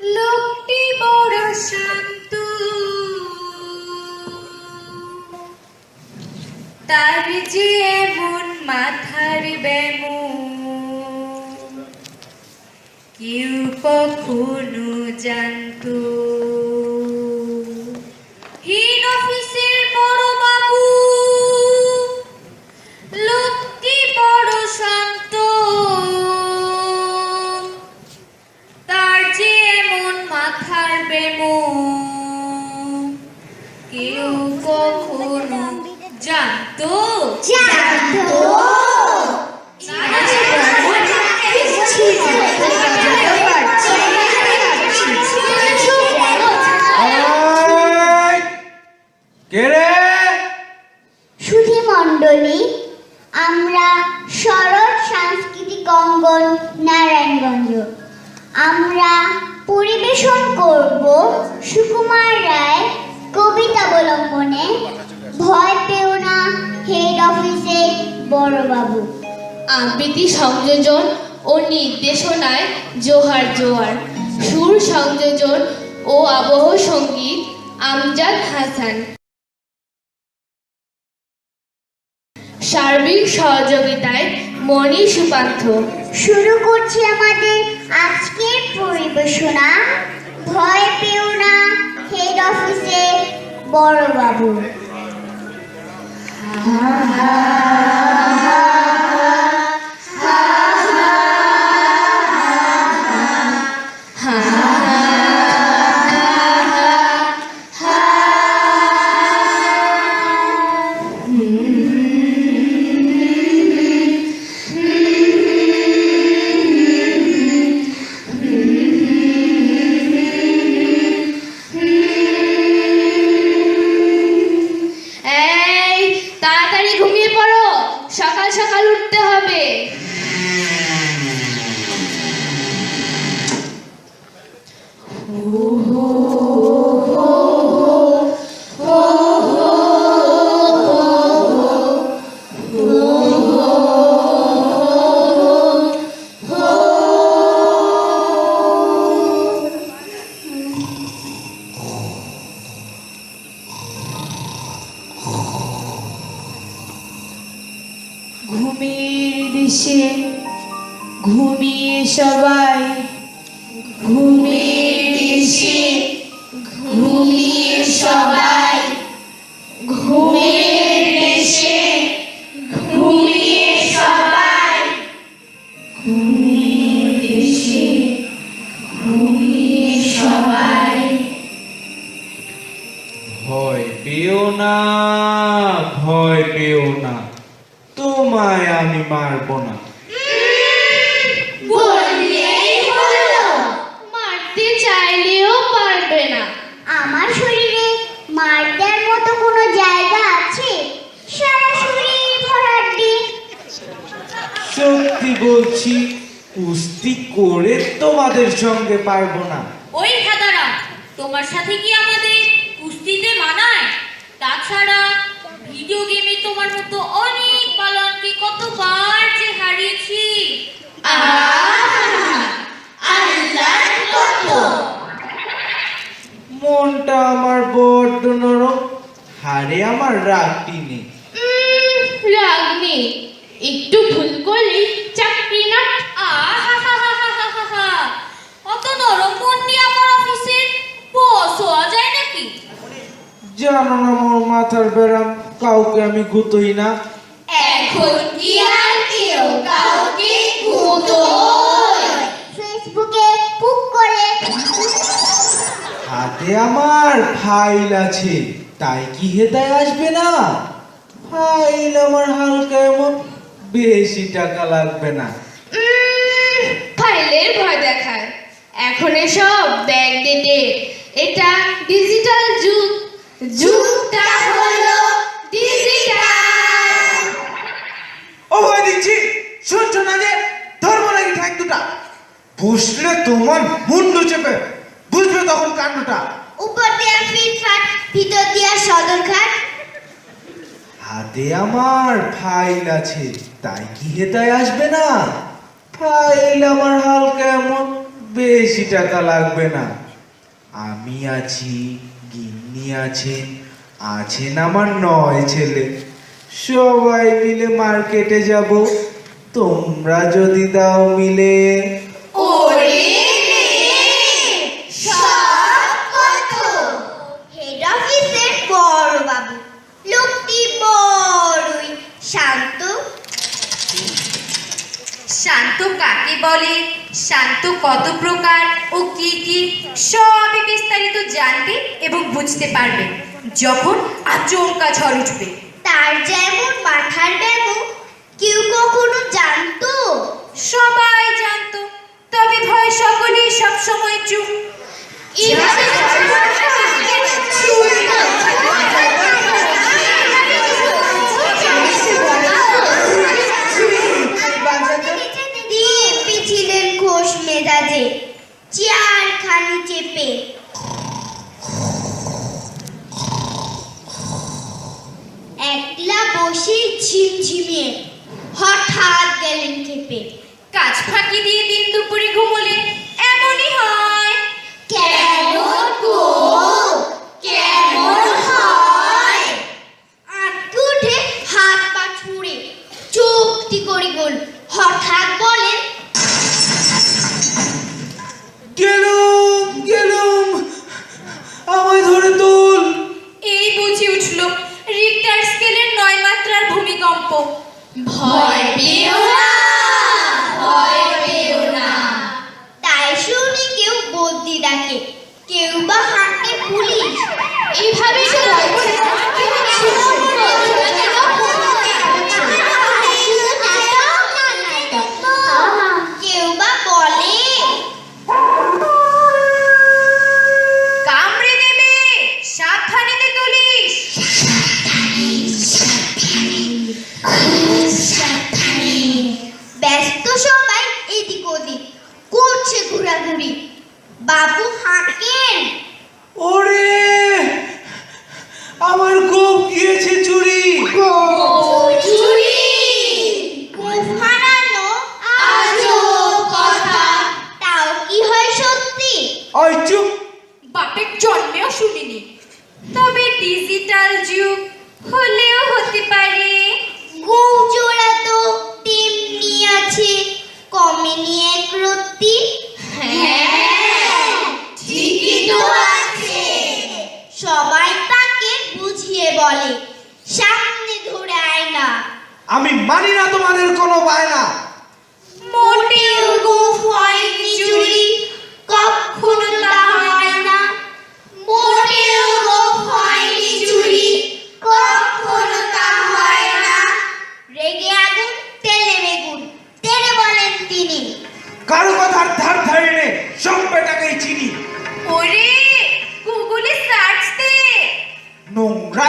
লোকটি বড় শান্ত। তার যে এমন মাথার ব্যামো কেউ কখনো জানতো। কখনো জানতো। জানতো মণ্ডলী আমরা শরৎ সাংস্কৃতিক অঙ্গন নারায়ণগঞ্জ। আমরা পরিবেশন করব সুকুমার রায় কবিতা অবলম্বনে ভয় পেও না হেড অফিসে বড়বাবু। আবৃত্তি সংযোজন ও নির্দেশনায় জোহার জোহার সুর সংযোজন ও আবহ সংগীত আমজাদ হাসান। সার্বিক সহযোগিতায় মণি সুপান্থ। শুরু করছি আমাদের আজকের পরিবেশনা। ভয় পেও না হেড অফিসে বড়বাবু এই ঘুমিয়ে সবাই, ঘুমিয়ে ঘুমিয়ে সবাই দেশে, ঘুমিয়ে সবাই দেশে, ঘুমিয়ে সবাই। ভয় পেও না, ভয় পেও না, তোমায় আমি মারবো না বললেই হলো মারতে চাইলেও পারবে না আমার শরীরে মার দেওয়ার মতো কোনো জায়গা আছে সারা শরীর ভরাড্ডি সত্যি বলছি কুস্তি করে তোমাদের সঙ্গে পারব না। ওই খাদারা তোমার সাথে কি আমাদের কুস্তিতে মানায়? তাছাড়া ভিডিও গেমে তোমার মতো অনেক পালনকে কতবার যে হারিয়েছি। মনটা আমার বড্ড নরম হারে আমার রাগটি নেই। রাগ নেই। একটু ভুল করলেই চাকরি না। অত নরম মন নিয়ে আমার অফিসের বস হওয়া যায় নাকি? জানো না মোর মাথার বেড়াম কাউকে আমি গুতোই না। এখন কি আর কেউ কাউকে ফেসবুকে পুক করে। হাতে আমার ফাইল আছে তাই কি হেদায় আসবে না? ফাইল আমার হালকা এমন বেশি টাকা লাগবে না। উম, ফাইলের ভয় দেখায়। এখন এসব ব্যাগ ডেটে এটা ডিজিটাল যুগ। যুগটা হলো ডিজিটাল ও দিচ্ছি। শুনছ না যে ধর্ম নাকি ঠ্যাং দুটা? বসলে তোমার মুন্ডু চেপে। বুঝবে তখন কাণ্ডটা। উপর দিয়া ফিটফাট ভিতর দিয়া সদরঘাট। হাতে আমার ফাইল আছে, তাই কি হেতায় আসবে না? ফাইল আমার হালকা এমন, বেশি টাকা লাগবে না। আমি আছি, গিন্নি আছে, আছেন আমার নয় ছেলে। সবাই মিলে মার্কেটে যাব, তোমরা যদি দাও মিলে হেড অফিসের বড় বাবু লোকটি বড়ই শান্ত শান্ত কাকে বলে শান্ত কত প্রকার ও কি কি সবই বিস্তারিত জানতে এবং বুঝতে পারবে যখন আচমকা ঝড় উঠবে। তার যেমন মাথার ব্যামো কেউ কখনো জানতো? সবাই জানতো তবে ভয় সকলেই সবসময় চুপ। ভয় পেও বাবু হাঁকেন ওরে আমার গোপ গিয়েছে চুরি। হয় ওই চুপ। বাপের জন্মেও শুনিনি। তবে ডিজিটাল যুগ হলেও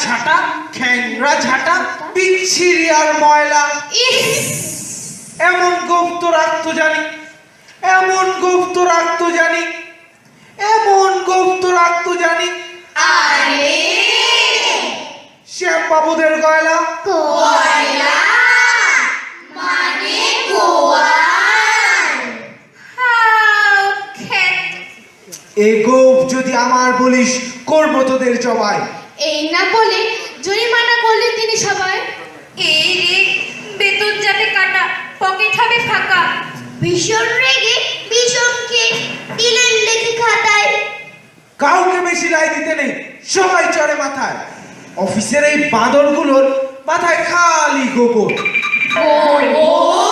ছাটা খ্যাংরা ঝাঁটা বিচ্ছিরি আর ময়লা। এমন গুপ্ত রাখতো জানি এমন গুপ্ত রাখতো জানি এমন গুপ্ত রাখতো জানি। আরে! শ্যাম বাবুদের গয়লা? মানে এই গোপ যদি আমার বলিস করব তোদের জবাই। এই না বলে জরিমানা করলেন তিনি সবাই? এই রে বেতন যাবে কাটা পকেট হবে ফাঁকা। ভীষণ রেগে ভীষণকে দিলেন লেখে খাতায়। কাউকে বেশি রায় দিতে নেই সবাই চড়ে মাথায়। অফিসের এই বাঁদরগুলোর মাথায় খালি গোবর মানে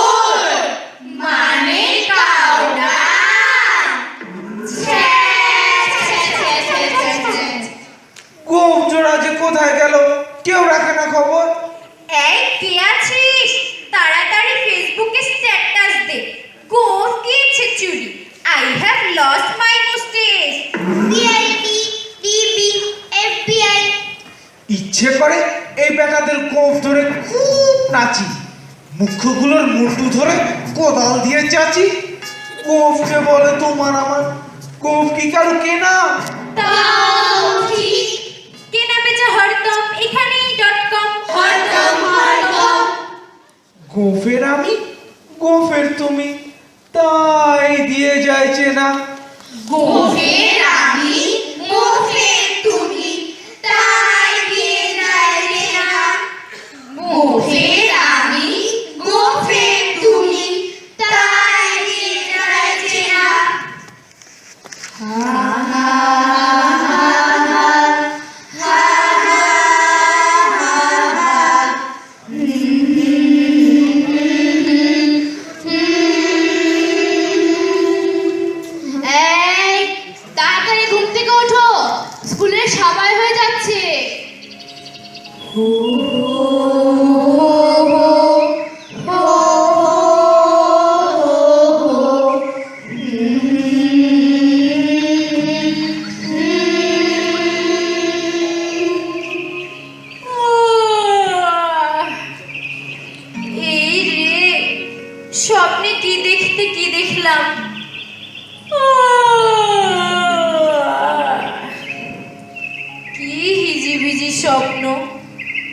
কোথায় গেল? কেউ রাখে না খবর। এই কে আছিস? তাড়াতাড়ি ফেসবুকে স্ট্যাটাস দে। গোস গিয়েছে চুরি? I have lost my moustache CID DB FBI ইচ্ছে করে এই বেটাদের গোপ ধরে খুব নাচি। মুখ্যগুলোর মুন্ডু ধরে কোদাল দিয়ে চাচি। গোপকে বলে তোমার আমার। গোপ কি কারও কেনা? তাও ঠিক গোফের আমি গোফের তুমি। তাই দিয়ে যাইছে না গোফের